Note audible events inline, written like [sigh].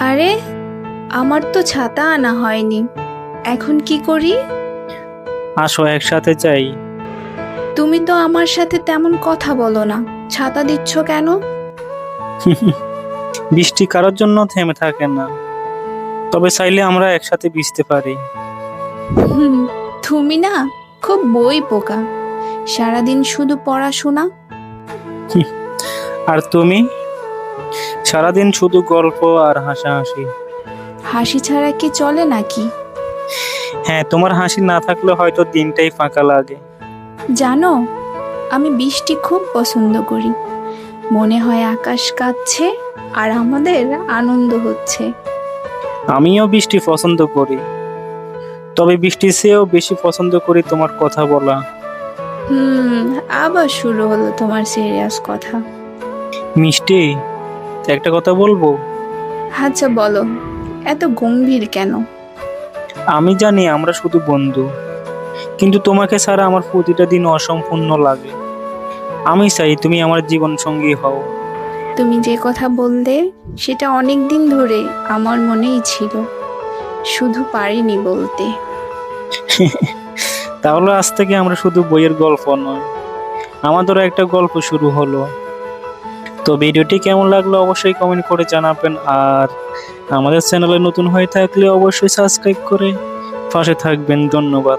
আরে আমার তো ছাতা আনা হয়নি। এখন কি করি? আসো একসাথে চাই তুমি তো আমার সাথে তেমন কথা বলো না। ছাতা দিচ্ছ কেন? [laughs] বৃষ্টি কারোর জন্য থেমে থাকে না। তবে চাইলে আমরা একসাথে ভিজতে পারি। [laughs] তুমি না খুব বই পোকা। সারাদিন শুধু পড়াশোনা। [laughs] আর তুমি? সারাদিন শুধু গল্প আর হাসাহাসি। হাসি ছাড়া কি চলে নাকি? হ্যাঁ তোমার হাসি না থাকলে হয়তো দিনটাই ফাঁকা লাগে। জানো আমি বৃষ্টি খুব পছন্দ করি। মনে হয় আকাশ কাঁদছে আর আমাদের আনন্দ হচ্ছে। আমিও বৃষ্টি পছন্দ করি। তবে বৃষ্টির চেয়েও বেশি পছন্দ করি তোমার কথা বলা। হুম আবার শুরু হলো তোমার সিরিয়াস কথা। মিষ্টি একটা কথা বলব? আচ্ছা বলো। এত গম্ভীর কেন? আমি জানি আমরা শুধু বন্ধু কিন্তু তোমাকে ছাড়া আমার প্রতিটা দিন অসম্পূর্ণ লাগে। আমি চাই তুমি আমার জীবন সঙ্গী হও। তুমি যে কথা বললে সেটা অনেক দিন ধরে আমার মনেই ছিল। শুধু পারিনি বলতে। [laughs] তাহলে আজ থেকে আমরা শুধু বইয়ের গল্প নয় আমাদেরও একটা গল্প শুরু হলো। তো ভিডিওটি কেমন লাগল অবশ্যই কমেন্ট করে জানাবেন। আর আমাদের চ্যানেলে নতুন হয়ে থাকলে অবশ্যই সাবস্ক্রাইব করে পাশে থাকবেন। ধন্যবাদ।